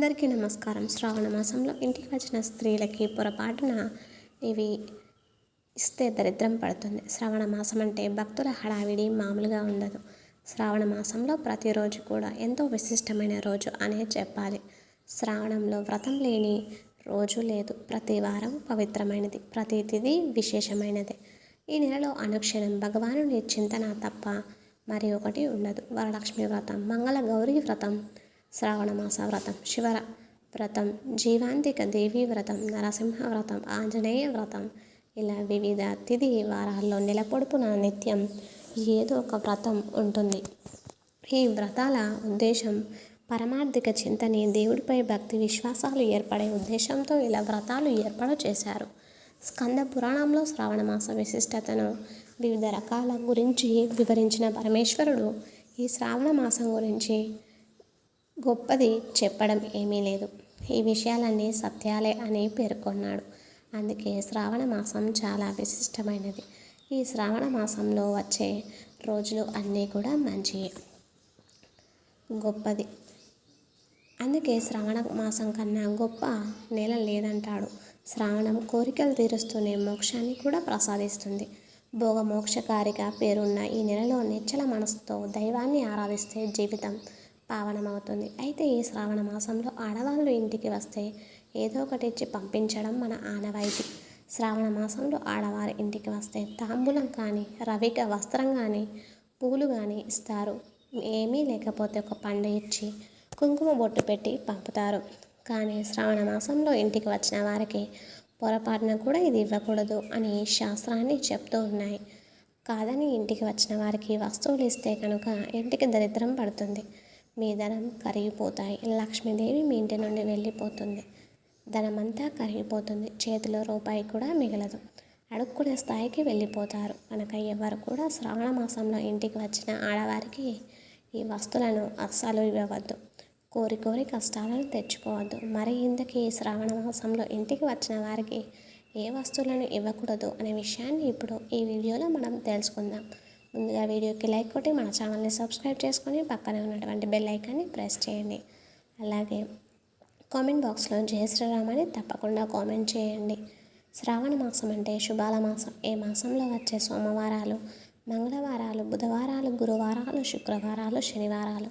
అందరికీ నమస్కారం. శ్రావణ మాసంలో ఇంటికి వచ్చిన స్త్రీలకి పొరపాటున ఇవి ఇస్తే దరిద్రం పడుతుంది. శ్రావణ మాసం అంటే భక్తుల హడావిడి మామూలుగా ఉండదు. శ్రావణ మాసంలో ప్రతిరోజు కూడా ఎంతో విశిష్టమైన రోజు అనే చెప్పాలి. శ్రావణంలో వ్రతం లేని రోజు లేదు. ప్రతి వారం పవిత్రమైనది. ప్రతి తిథి విశేషమైనది. ఈ నెలలో అనుక్షణం భగవానుని చింతన తప్ప మరి ఒకటి ఉండదు. వరలక్ష్మి వ్రతం మంగళ గౌరీ వ్రతం శ్రావణమాస వ్రతం శివర వ్రతం జీవాంతిక దేవీ వ్రతం నరసింహ వ్రతం ఆంజనేయ వ్రతం ఇలా వివిధ తిథి వారాల్లో నెలపొడుపున నిత్యం ఏదో ఒక వ్రతం ఉంటుంది. ఈ వ్రతాల ఉద్దేశం పరమార్థిక చింతని దేవుడిపై భక్తి విశ్వాసాలు ఏర్పడే ఉద్దేశంతో ఇలా వ్రతాలు ఏర్పాటు చేశారు. స్కంద పురాణంలో శ్రావణ మాస విశిష్టతను వివిధ రకాల గురించి వివరించిన పరమేశ్వరుడు ఈ శ్రావణ మాసం గురించి గొప్పది చెప్పడం ఏమీ లేదు. ఈ విషయాలన్నీ సత్యాలే అని పేర్కొన్నాడు. అందుకే శ్రావణ మాసం చాలా విశిష్టమైనది. ఈ శ్రావణ మాసంలో వచ్చే రోజులు అన్నీ కూడా మంచి గొప్పది. అందుకే శ్రావణ మాసం కన్నా గొప్ప నెల లేదంటాడు. శ్రావణం కోరికలు తీరుస్తూనే మోక్షాన్ని కూడా ప్రసాదిస్తుంది. భోగమోక్షకారిగా పేరున్న ఈ నెలలో నిచ్చల మనసుతో దైవాన్ని ఆరాధిస్తే జీవితం పావనమవుతుంది. అయితే ఈ శ్రావణ మాసంలో ఆడవాళ్ళు ఇంటికి వస్తే ఏదో ఒకటి ఇచ్చి పంపించడం మన ఆనవాయితీ. శ్రావణ మాసంలో ఆడవారి ఇంటికి వస్తే తాంబూలం కానీ రవిక వస్త్రం కానీ పూలు కానీ ఇస్తారు. ఏమీ లేకపోతే ఒక పండు ఇచ్చి కుంకుమ బొట్టు పెట్టి పంపుతారు. కానీ శ్రావణ మాసంలో ఇంటికి వచ్చిన వారికి పొరపాటున కూడా ఇది ఇవ్వకూడదు అని శాస్త్రాన్ని చెప్తూ ఉన్నాయి. కాదని ఇంటికి వచ్చిన వారికి వస్తువులు ఇస్తే కనుక ఇంటికి దరిద్రం పడుతుంది. మీ ధనం కరిగిపోతాయి. లక్ష్మీదేవి మీ ఇంటి నుండి వెళ్ళిపోతుంది. ధనమంతా కరిగిపోతుంది. చేతిలో రూపాయి కూడా మిగలదు. అడుక్కునే స్థాయికి వెళ్ళిపోతారు. కనుక ఎవరు కూడా శ్రావణ మాసంలో ఇంటికి వచ్చిన ఆడవారికి ఈ వస్తువులను అస్సలు ఇవ్వవద్దు. కోరి కోరి కష్టాలను తెచ్చుకోవద్దు. మరి ఇంతకీ శ్రావణ మాసంలో ఇంటికి వచ్చిన వారికి ఏ వస్తువులను ఇవ్వకూడదు అనే విషయాన్ని ఇప్పుడు ఈ వీడియోలో మనం తెలుసుకుందాం. ముందుగా వీడియోకి లైక్ కొట్టి మన ఛానల్ని సబ్స్క్రైబ్ చేసుకొని పక్కనే ఉన్నటువంటి బెల్ ఐకాన్ని ప్రెస్ చేయండి. అలాగే కామెంట్ బాక్స్లో జయ శ్రీరామ్ అని తప్పకుండా కామెంట్ చేయండి. శ్రావణ మాసం అంటే శుభాల మాసం. ఏ మాసంలో వచ్చే సోమవారాలు మంగళవారాలు బుధవారాలు గురువారాలు శుక్రవారాలు శనివారాలు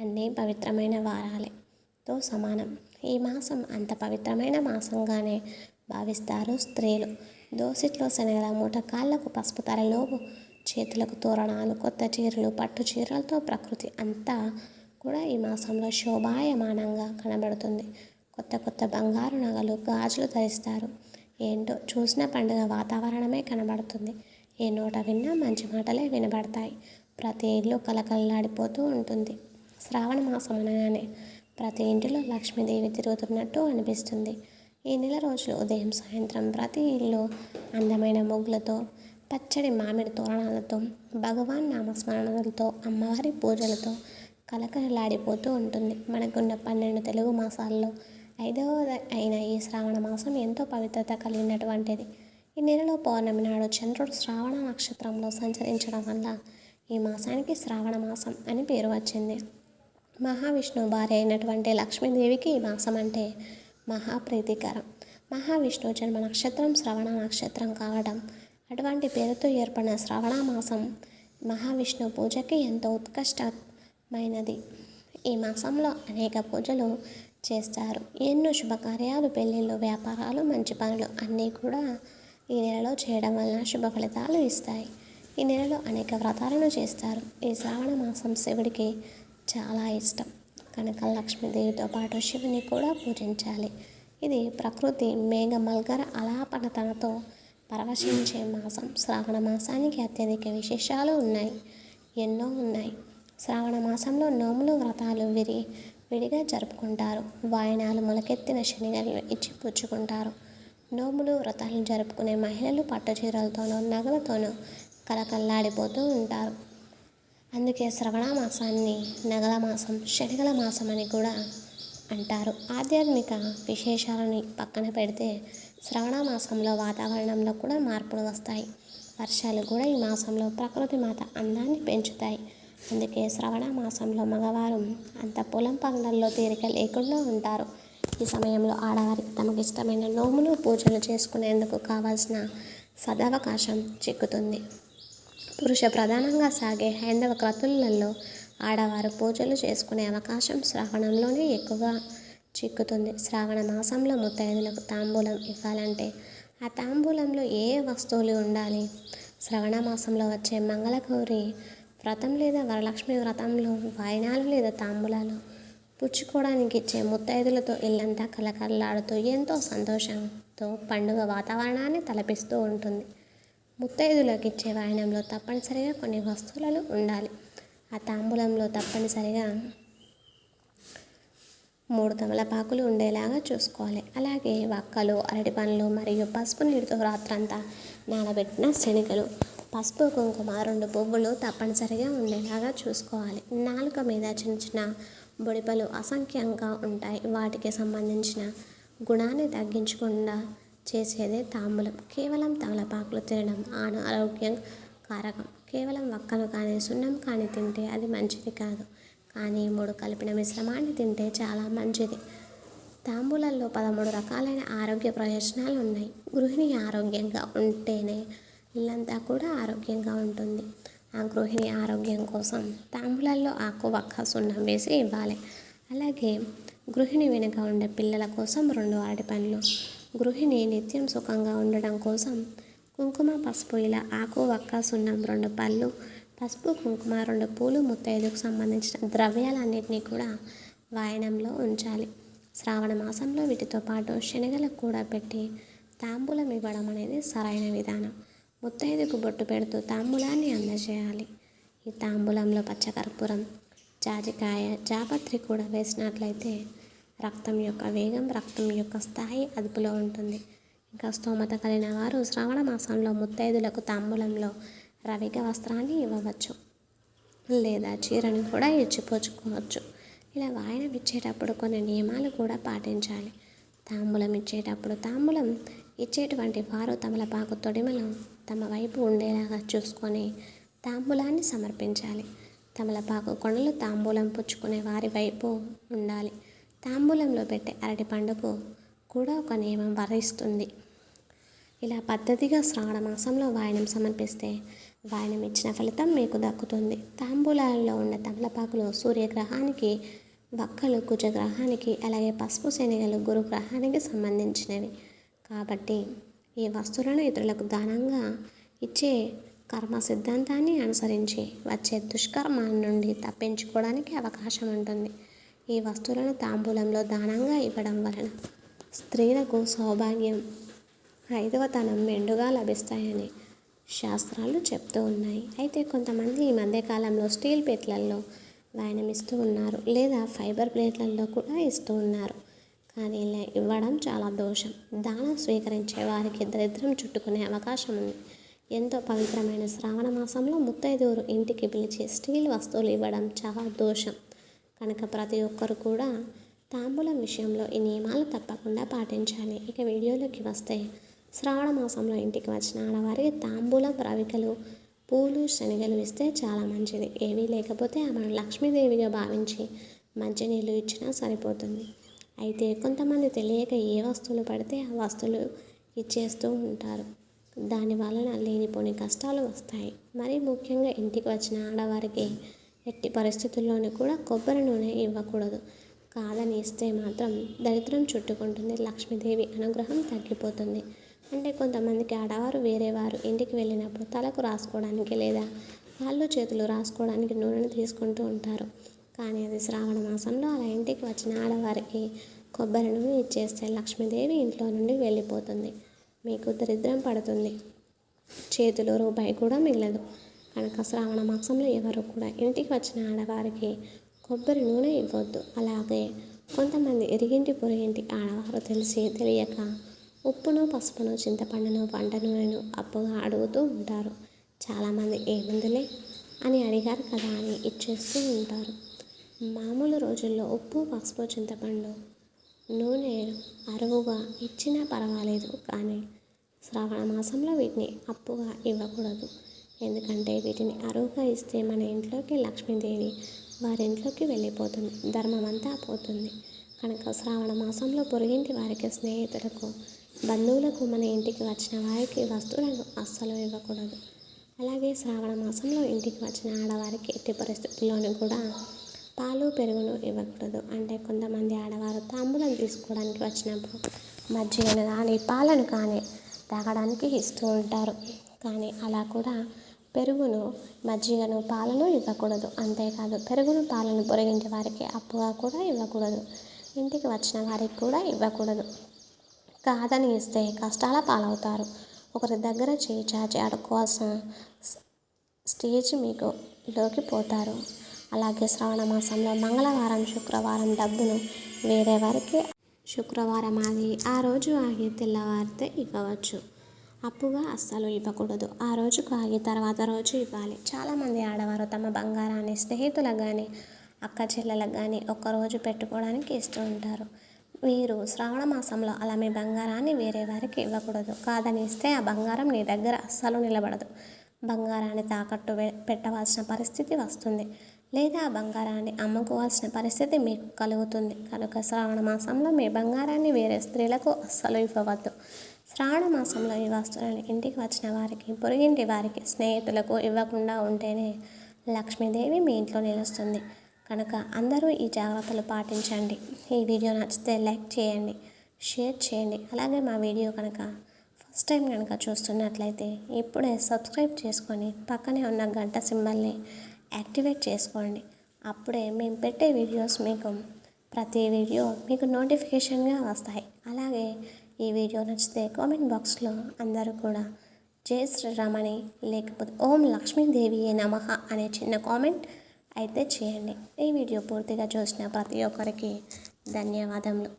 అన్నీ పవిత్రమైన వారాలతో సమానం. ఈ మాసం అంత పవిత్రమైన మాసంగానే భావిస్తారు స్త్రీలు. దోసిట్లో శనగల మూట కాళ్ళకు పసుపు తరలోపు చేతులకు తోరణాలు కొత్త చీరలు పట్టు చీరలతో ప్రకృతి అంతా కూడా ఈ మాసంలో శోభాయమానంగా కనబడుతుంది. కొత్త కొత్త బంగారు నగలు గాజులు ధరిస్తారు. ఏంటో చూసిన పండుగ వాతావరణమే కనబడుతుంది. ఏ నోట విన్నా మంచి మాటలే వినబడతాయి. ప్రతి ఇల్లు కలకలలాడిపోతూ ఉంటుంది. శ్రావణ మాసం అనగానే ప్రతి ఇంటిలో లక్ష్మీదేవి తిరుగుతున్నట్టు అనిపిస్తుంది. ఈ నెల రోజులు ఉదయం సాయంత్రం ప్రతి ఇల్లు అందమైన ముగ్గులతో పచ్చడి మామిడి తోరణాలతో భగవాన్ నామస్మరణలతో అమ్మవారి పూజలతో కలకలలాడిపోతూ ఉంటుంది. మనకున్న పన్నెండు తెలుగు మాసాల్లో ఐదవ అయిన ఈ శ్రావణ మాసం ఎంతో పవిత్రత కలిగినటువంటిది. ఈ నెలలో పౌర్ణమి నాడు చంద్రుడు శ్రావణ నక్షత్రంలో సంచరించడం వల్ల ఈ మాసానికి శ్రావణ మాసం అని పేరు వచ్చింది. మహావిష్ణువు భార్య అయినటువంటి లక్ష్మీదేవికి ఈ మాసం అంటే మహాప్రీతికరం. మహావిష్ణువు జన్మ నక్షత్రం శ్రవణ నక్షత్రం కావడం అటువంటి పేరుతో ఏర్పడిన శ్రావణ మాసం మహావిష్ణు పూజకి ఎంతో ఉత్కృష్టమైనది. ఈ మాసంలో అనేక పూజలు చేస్తారు. ఎన్నో శుభకార్యాలు పెళ్ళిళ్ళు వ్యాపారాలు మంచి పనులు అన్నీ కూడా ఈ నెలలో చేయడం వలన శుభ ఫలితాలు ఇస్తాయి. ఈ నెలలో అనేక వ్రతాలను చేస్తారు. ఈ శ్రావణ మాసం శివుడికి చాలా ఇష్టం. కనుక లక్ష్మీదేవితో పాటు శివుని కూడా పూజించాలి. ఇది ప్రకృతి మేఘ మల్గర అలాపనతనతో పరవశించే మాసం శ్రావణ మాసానికి అత్యధిక విశేషాలు ఉన్నాయి. ఎన్నో ఉన్నాయి. శ్రావణ మాసంలో నోములు వ్రతాలు విరి విడిగా జరుపుకుంటారు. వాయనాలు మొలకెత్తిన శనిగలు ఇచ్చి పుచ్చుకుంటారు. నోములు వ్రతాలు జరుపుకునే మహిళలు పట్టు చీరలతోనూ నగలతోనూ కలకల్లాడిపోతూ ఉంటారు. అందుకే శ్రవణ మాసాన్ని నగల మాసం శనిగల మాసం అని కూడా అంటారు. ఆధ్యాత్మిక విశేషాలని పక్కన పెడితే శ్రవణ మాసంలో వాతావరణంలో కూడా మార్పులు వస్తాయి. వర్షాలు కూడా ఈ మాసంలో ప్రకృతి మాత అందాన్ని పెంచుతాయి. అందుకే శ్రవణ మాసంలో మగవారు అంత పొలం పనులలో తీరిక లేకుండా ఉంటారు. ఈ సమయంలో ఆడవారికి తమకు ఇష్టమైన నోములు పూజలు చేసుకునేందుకు కావాల్సిన సదవకాశం చిక్కుతుంది. పురుష ప్రధానంగా సాగే హైందవ క్రతువులలో ఆడవారు పూజలు చేసుకునే అవకాశం శ్రావణంలోనే ఎక్కువగా చిక్కుతుంది. శ్రావణ మాసంలో ముత్తైదులకు తాంబూలం ఇవ్వాలంటే ఆ తాంబూలంలో ఏ వస్తువులు ఉండాలి? శ్రవణ మాసంలో వచ్చే మంగళగౌరి వ్రతం లేదా వరలక్ష్మి వ్రతంలో వాయినాలు లేదా తాంబూలాలు? పుచ్చుకోవడానికి ఇచ్చే ముత్తైదులతో ఇల్లంతా కలకలలాడుతూ ఎంతో సంతోషంతో పండుగ వాతావరణాన్ని తలపిస్తూ ఉంటుంది. ముత్తైదులకు ఇచ్చే వాయనంలో తప్పనిసరిగా కొన్ని వస్తువులను ఉండాలి. ఆ తాంబూలంలో తప్పనిసరిగా మూడు తమలపాకులు ఉండేలాగా చూసుకోవాలి. అలాగే వక్కలు అరటి పండ్లు మరియు పసుపు నీటితో రాత్రంతా నానబెట్టిన శనగలు పసుపు కుంకుమ రెండు పువ్వులు తప్పనిసరిగా ఉండేలాగా చూసుకోవాలి. నాలుక మీద చిన్న చిన్న బొడిపలు అసంఖ్యంగా ఉంటాయి. వాటికి సంబంధించిన గుణాన్ని తగ్గించకుండా చేసేదే తాంబూలం. కేవలం తమలపాకులు తినడం అనారోగ్యం కారకం. కేవలం వక్కలు కానీ సున్నం కానీ తింటే అది మంచిది కాదు. కానీ మూడు కలిపిన మిశ్రమాన్ని తింటే చాలా మంచిది. తాంబూలంలో పదమూడు రకాలైన ఆరోగ్య ప్రయోజనాలు ఉన్నాయి. గృహిణి ఆరోగ్యంగా ఉంటేనే ఇల్లంతా కూడా ఆరోగ్యంగా ఉంటుంది. ఆ గృహిణి ఆరోగ్యం కోసం తాంబూలాల్లో ఆకు వక్క సున్నం వేసి ఇవ్వాలి. అలాగే గృహిణి వెనుక ఉండే పిల్లల కోసం రెండు అరటి పండ్లు గృహిణి నిత్యం సుఖంగా ఉండడం కోసం కుంకుమ పసుపు ఇలా ఆకు వక్క సున్నం రెండు పళ్ళు పసుపు కుంకుమ రెండు పూలు ముత్తైదుకు సంబంధించిన ద్రవ్యాలన్నింటినీ కూడా వాయనంలో ఉంచాలి. శ్రావణ మాసంలో వీటితో పాటు శనగలకు కూడా పెట్టి తాంబూలం ఇవ్వడం అనేది సరైన విధానం. ముత్తైదుకు బొట్టు పెడుతూ తాంబూలాన్ని అందజేయాలి. ఈ తాంబూలంలో పచ్చకర్పూరం జాజికాయ జాపత్రి కూడా వేసినట్లయితే రక్తం యొక్క వేగం రక్తం యొక్క స్థాయి అదుపులో ఉంటుంది. ఇంకా స్తోమత కలిగిన వారు శ్రావణ మాసంలో ముత్తైదులకు తాంబూలంలో రవిక వస్త్రాన్ని ఇవ్వవచ్చు. లేదా చీరను కూడా ఇచ్చిపోచుకోవచ్చు ఇలా వాయనం ఇచ్చేటప్పుడు కొన్ని నియమాలు కూడా పాటించాలి. తాంబూలం ఇచ్చేటప్పుడు తాంబూలం ఇచ్చేటువంటి వారు తమలపాకు తొడిమలు తమ వైపు ఉండేలాగా చూసుకొని తాంబూలాన్ని సమర్పించాలి. తమలపాకు కొనలు తాంబూలం పుచ్చుకునే వారి వైపు ఉండాలి. తాంబూలంలో పెట్టే అరటి పండుకు కూడా ఒక నియమం వరిస్తుంది. ఇలా పద్ధతిగా శ్రావణ మాసంలో వాయనం సమర్పిస్తే వాయనం ఇచ్చిన ఫలితం మీకు దక్కుతుంది. తాంబూలాలలో ఉన్న తమలపాకులు సూర్యగ్రహానికి వక్కలు కుజగ్రహానికి అలాగే పసుపు శనగలు గురుగ్రహానికి సంబంధించినవి. కాబట్టి ఈ వస్తువులను ఇతరులకు దానంగా ఇచ్చే కర్మ సిద్ధాంతాన్ని అనుసరించి వచ్చే దుష్కర్మాల నుండి తప్పించుకోవడానికి అవకాశం ఉంటుంది. ఈ వస్తువులను తాంబూలంలో దానంగా ఇవ్వడం వలన స్త్రీలకు సౌభాగ్యం. ఐదవతనం మెండుగా లభిస్తాయని శాస్త్రాలు చెప్తూ ఉన్నాయి. అయితే కొంతమంది ఈ మధ్యకాలంలో స్టీల్ ప్లేట్లలో వాయనం ఇస్తూ ఉన్నారు లేదా ఫైబర్ ప్లేట్లలో కూడా ఇస్తూ ఉన్నారు. కానీ ఇలా ఇవ్వడం చాలా దోషం. దానం స్వీకరించే వారికి దరిద్రం చుట్టుకునే అవకాశం ఉంది. ఎంతో పవిత్రమైన శ్రావణ మాసంలో ముత్తైదువురు ఇంటికి పిలిచి స్టీల్ వస్తువులు ఇవ్వడం చాలా దోషం. కనుక ప్రతి ఒక్కరు కూడా తాంబూలం విషయంలో ఈ నియమాలు తప్పకుండా పాటించాలి. ఇక వీడియోలోకి వస్తే శ్రావణ మాసంలో ఇంటికి వచ్చిన ఆడవారికి తాంబూలం రవికలు పూలు శనగలు ఇస్తే చాలా మంచిది. ఏవీ లేకపోతే ఆమెను లక్ష్మీదేవిగా భావించి మంచినీళ్ళు ఇచ్చినా సరిపోతుంది. అయితే కొంతమంది తెలియక ఏ వస్తువులు పడితే ఆ వస్తువులు ఇచ్చేస్తూ ఉంటారు. దాని వలన లేనిపోని కష్టాలు వస్తాయి. మరి ముఖ్యంగా ఇంటికి వచ్చిన ఆడవారికి ఎట్టి పరిస్థితుల్లోనూ కూడా కొబ్బరి నూనె ఇవ్వకూడదు. కాదని ఇస్తే మాత్రం దరిద్రం చుట్టుకుంటుంది. లక్ష్మీదేవి అనుగ్రహం తగ్గిపోతుంది. అంటే కొంతమందికి ఆడవారు వేరే వారు ఇంటికి వెళ్ళినప్పుడు తలకు రాసుకోవడానికి లేదా కాళ్ళు చేతులు రాసుకోవడానికి నూనెను తీసుకుంటూ ఉంటారు. కానీ అది శ్రావణ మాసంలో అలా ఇంటికి వచ్చిన ఆడవారికి కొబ్బరి నూనె ఇచ్చేస్తే లక్ష్మీదేవి ఇంట్లో నుండి వెళ్ళిపోతుంది. మీకు దరిద్రం పడుతుంది. చేతిలో రూపాయి కూడా మిగలదు. కనుక శ్రావణ మాసంలో ఎవరు కూడా ఇంటికి వచ్చిన ఆడవారికి కొబ్బరి నూనె ఇవ్వద్దు. అలాగే కొంతమంది ఎరిగింటి పొరిగింటి ఆడవారు తెలిసి తెలియక ఉప్పును పసుపును చింతపండును వంట నూనెను అప్పుగా అడుగుతూ ఉంటారు. చాలామంది ఏముందిలే అని అడిగారు కదా అని ఇచ్చేస్తూ ఉంటారు. మామూలు రోజుల్లో ఉప్పు పసుపు చింతపండు నూనె అరువుగా ఇచ్చినా పర్వాలేదు కానీ శ్రావణ మాసంలో వీటిని అప్పుగా ఇవ్వకూడదు. ఎందుకంటే వీటిని అరువుగా ఇస్తే మన ఇంట్లోకి లక్ష్మీదేవి వారింట్లోకి వెళ్ళిపోతుంది. ధర్మం అంతా పోతుంది. కనుక శ్రావణ మాసంలో పొరుగింటి వారికి స్నేహితులకు బంధువులకు మన ఇంటికి వచ్చిన వారికి వస్తువులను అస్సలు ఇవ్వకూడదు. అలాగే శ్రావణ మాసంలో ఇంటికి వచ్చిన ఆడవారికి ఎట్టి పరిస్థితుల్లోనూ కూడా పాలు పెరుగును ఇవ్వకూడదు. అంటే కొంతమంది ఆడవారు తాంబూలం తీసుకోవడానికి వచ్చినప్పుడు మజ్జిగను కానీ పాలను కానీ తాగడానికి ఇస్తూ ఉంటారు. కానీ అలా కూడా పెరుగును మజ్జిగను పాలను ఇవ్వకూడదు. అంతేకాదు పెరుగును పాలను పొరిగించే వారికి అప్పుగా కూడా ఇవ్వకూడదు. ఇంటికి వచ్చిన వారికి కూడా ఇవ్వకూడదు. కాదని ఇస్తే కష్టాల పాలవుతారు. ఒకరి దగ్గర చేయి చాచి అడుక్కోవాల్సిన స్టేజ్ మీకు లోకి పోతారు. అలాగే శ్రావణ మాసంలో మంగళవారం శుక్రవారం డబ్బును వేరే వారికి శుక్రవారం ఆగి ఆ రోజు ఆగి తెల్లవారితే ఇవ్వవచ్చు. అప్పుగా అస్సలు ఇవ్వకూడదు. ఆ రోజు కాగి తర్వాత రోజు ఇవ్వాలి. చాలామంది ఆడవారు తమ బంగారాన్ని స్నేహితులకు కానీ అక్క చెల్లెలకు కానీ ఒక్కరోజు పెట్టుకోవడానికి ఇస్తూ ఉంటారు. మీరు శ్రావణ మాసంలో అలా మీ బంగారాన్ని వేరే వారికి ఇవ్వకూడదు. కాదని ఇస్తే ఆ బంగారం నీ దగ్గర అస్సలు నిలబడదు. బంగారాన్ని తాకట్టు పెట్టవలసిన పరిస్థితి వస్తుంది. లేదా ఆ బంగారాన్ని అమ్ముకోవాల్సిన పరిస్థితి మీకు కలుగుతుంది. కనుక శ్రావణ మాసంలో మీ బంగారాన్ని వేరే స్త్రీలకు అస్సలు ఇవ్వవద్దు. శ్రావణ మాసంలో ఈ వస్తువులను ఇంటికి వచ్చిన వారికి పొరుగింటి వారికి స్నేహితులకు ఇవ్వకుండా ఉంటేనే లక్ష్మీదేవి మీ ఇంట్లో నిలుస్తుంది. కనుక అందరూ ఈ జాగ్రత్తలు పాటించండి. ఈ వీడియో నచ్చితే లైక్ చేయండి షేర్ చేయండి. అలాగే మా వీడియో కనుక ఫస్ట్ టైం కనుక చూస్తున్నట్లయితే ఇప్పుడే సబ్స్క్రైబ్ చేసుకొని పక్కనే ఉన్న గంట సింబల్ని యాక్టివేట్ చేసుకోండి. అప్పుడే మేము పెట్టే వీడియోస్ మీకు ప్రతి వీడియో మీకు నోటిఫికేషన్గా వస్తాయి. అలాగే ఈ వీడియో నచ్చితే కామెంట్ బాక్స్లో అందరూ కూడా జై అని లేకపోతే ఓం లక్ష్మీదేవి నమః అనే చిన్న కామెంట్ అయితే చేయండి. ఈ వీడియో పూర్తిగా చూసిన ప్రతి ఒక్కరికి ధన్యవాదములు.